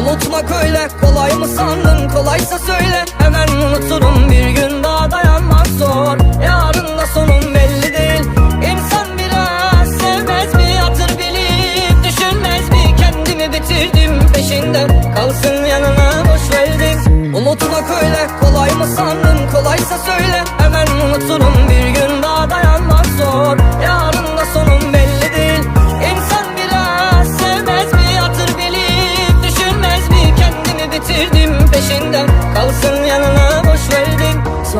Unutmak öyle kolay mı sandın? Kolaysa söyle Hemen unut.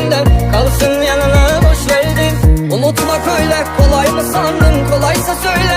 peşinden Kalsın yanına boş verdim Unutmak öyle kolay mı sandın? Kolaysa söyle